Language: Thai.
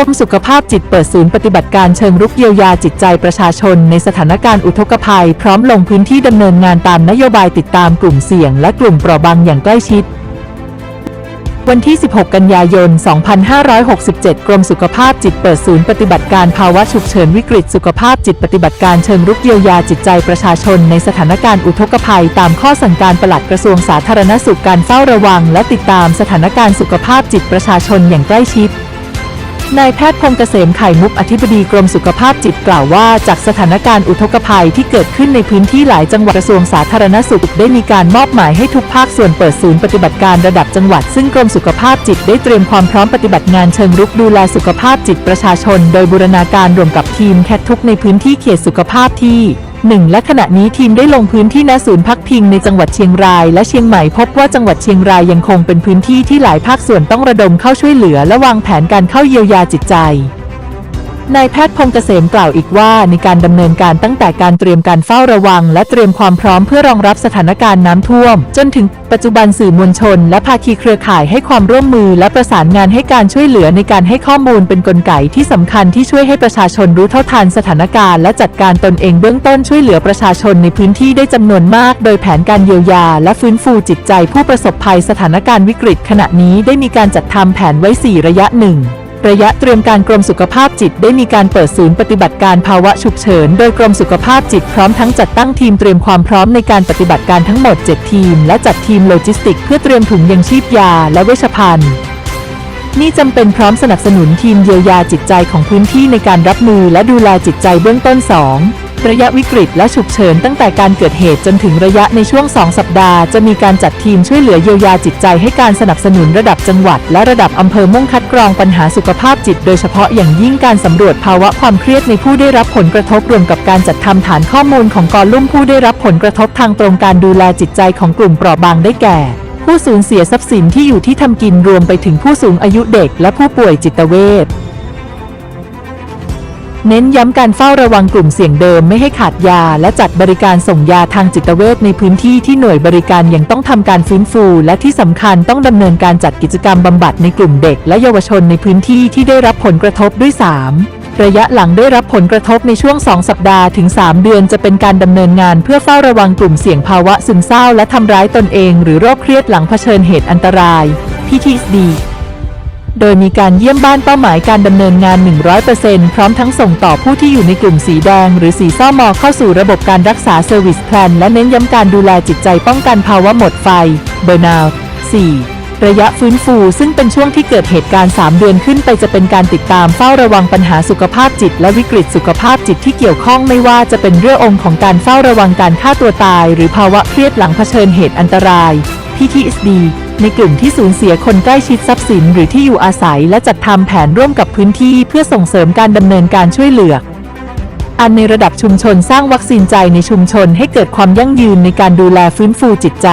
รมสุขภาพจิตเปิดศูนย์ปฏิบัติการเชิงรุกเยียวยาจิตใจประชาชนในสถานการณ์อุทกภัย พร้อมลงพื้นที่ดำเนินงานตามนโยบายติดตามกลุ่มเสี่ยง และกลุ่มเปราะบางอย่างใกล้ชิด วันที่ 16 กันยายน 2567 กรมสุขภาพจิตเปิดศูนย์ปฏิบัติการภาวะฉุกเฉินวิกฤตสุขภาพจิตปฏิบัติการเชิงรุกเยียวยาจิตใจประชาชนในสถานการณ์อุทกภัย ตามข้อสั่งการปลัดกระทรวงสาธารณสุขการเฝ้าระวัง และติดตามสถานการณ์สุขภาพจิตประชาชนอย่างใกล้ชิด นายแพทย์พงเกษมไข่มุกอธิบดีกรมสุขภาพจิตกล่าวว่า จากสถานการณ์อุทกภัยที่เกิดขึ้นในพื้นที่หลายจังหวัดกระทรวงสาธารณสุขได้มีการมอบหมายให้ทุกภาคส่วนเปิดศูนย์ปฏิบัติการระดับจังหวัด ซึ่งกรมสุขภาพจิตได้เตรียมความพร้อมปฏิบัติงานเชิงรุกดูแลสุขภาพจิตประชาชน โดยบูรณาการรวมกับทีมแคททุกในพื้นที่เขตสุขภาพที่ 1 และขณะนี้ทีมได้ลงพื้นที่ณศูนย์พักพิงในจังหวัดเชียงราย และเชียงใหม่พบว่าจังหวัดเชียงรายยังคงเป็นพื้นที่ที่หลายภาคส่วนต้องระดมเข้าช่วยเหลือและวางแผนการเข้าเยียวยาจิตใจ นายแพทย์พงษ์เกษมกล่าวอีกว่าในการดำเนินการตั้งแต่การเตรียมการเฝ้าระวัง และเตรียมความพร้อมเพื่อรองรับสถานการณ์น้ำท่วม จนถึงปัจจุบันสื่อมวลชน และภาคีเครือข่ายให้ความร่วมมือ และประสานงานให้การช่วยเหลือในการให้ข้อมูลเป็นกลไกที่สำคัญที่ช่วยให้ประชาชนรู้เท่าทันสถานการณ์และจัดการตนเองเบื้องต้นช่วยเหลือประชาชนในพื้นที่ได้จำนวนมาก โดยแผนการเยียวยา และฟื้นฟูจิตใจผู้ประสบภัยสถานการณ์วิกฤต ขณะนี้ได้มีการจัดทำแผนไว้ 4 ระยะหนึ่ง ระยะเตรียมการกรมสุขภาพจิตได้มีการเปิดศูนย์ปฏิบัติการภาวะฉุกเฉิน โดยกรมสุขภาพจิตพร้อมทั้งจัดตั้งทีมเตรียมความพร้อมในการปฏิบัติการทั้งหมด 7 ทีม และจัดทีมโลจิสติก เพื่อเตรียมถุงยังชีพยาและเวชภัณฑ์นี่จำเป็นพร้อมสนับสนุนทีมเยียวยาจิตใจของพื้นที่ในการรับมือและดูแลจิตใจเบื้องต้น 2 ระยะวิกฤตและฉุกเฉินตั้งแต่การเกิดเหตุจนถึงระยะในช่วง 2 สัปดาห์ จะมีการจัดทีมช่วยเหลือเยียวยาจิตใจให้การสนับสนุนระดับจังหวัด และระดับอำเภอมุ่งคัดกรองปัญหาสุขภาพจิต โดยเฉพาะอย่างยิ่งการสำรวจภาวะความเครียดในผู้ได้รับผลกระทบรวมกับการจัดทำฐานข้อมูลของกอลุ่มผู้ได้รับผลกระทบทางตรงการดูแลจิตใจของกลุ่มเปราะบางได้แก่ผู้สูญเสียทรัพย์สินที่อยู่ที่ทำกินรวมไปถึงผู้สูงอายุเด็กและผู้ป่วยจิตเวช เน้นย้ำการเฝ้าระวังกลุ่มเสี่ยงเดิมไม่ให้ขาดยา และจัดบริการส่งยาทางจิตเวชในพื้นที่ที่หน่วยบริการยังต้องทำการฟื้นฟู และที่สำคัญต้องดำเนินการจัดกิจกรรมบำบัดในกลุ่มเด็ก และเยาวชนในพื้นที่ที่ได้รับผลกระทบด้วย 3ระยะหลังได้รับผลกระทบในช่วง 2 สัปดาห์ถึง 3 เดือนจะเป็นการดำเนินงานเพื่อเฝ้าระวังกลุ่มเสี่ยงภาวะซึมเศร้าและทำร้ายตนเอง หรือโรคเครียดหลังเผชิญเหตุอันตราย PTSD โดยมีการเยี่ยมบ้านเป้าหมายการดำเนินงาน 100%พร้อมทั้งส่งต่อผู้ที่อยู่ในกลุ่มสีแดง หรือสีส้มอเข้าสู่ระบบการรักษาเซอร์วิสแพลนและเน้นย้ำการดูแลจิตใจป้องกันภาวะหมดไฟ เบอร์นาว 4. ระยะฟื้นฟูซึ่งเป็นช่วงที่เกิดเหตุการณ์ 3 เดือนขึ้นไปจะเป็นการติดตามเฝ้าระวังปัญหาสุขภาพจิต และวิกฤตสุขภาพจิตที่เกี่ยวข้องไม่ว่าจะเป็นเรื่ององค์ของการเฝ้าระวังการฆ่าตัวตาย หรือภาวะเครียดหลังเผชิญเหตุอันตราย PTSD ในกลุ่มที่สูญเสียคนใกล้ชิดทรัพย์สินหรือที่อยู่อาศัยและจัดทำแผนร่วมกับพื้นที่เพื่อส่งเสริมการดำเนินการช่วยเหลืออันในระดับชุมชนสร้างวัคซีนใจในชุมชนให้เกิดความยั่งยืนในการดูแลฟื้นฟูจิตใจ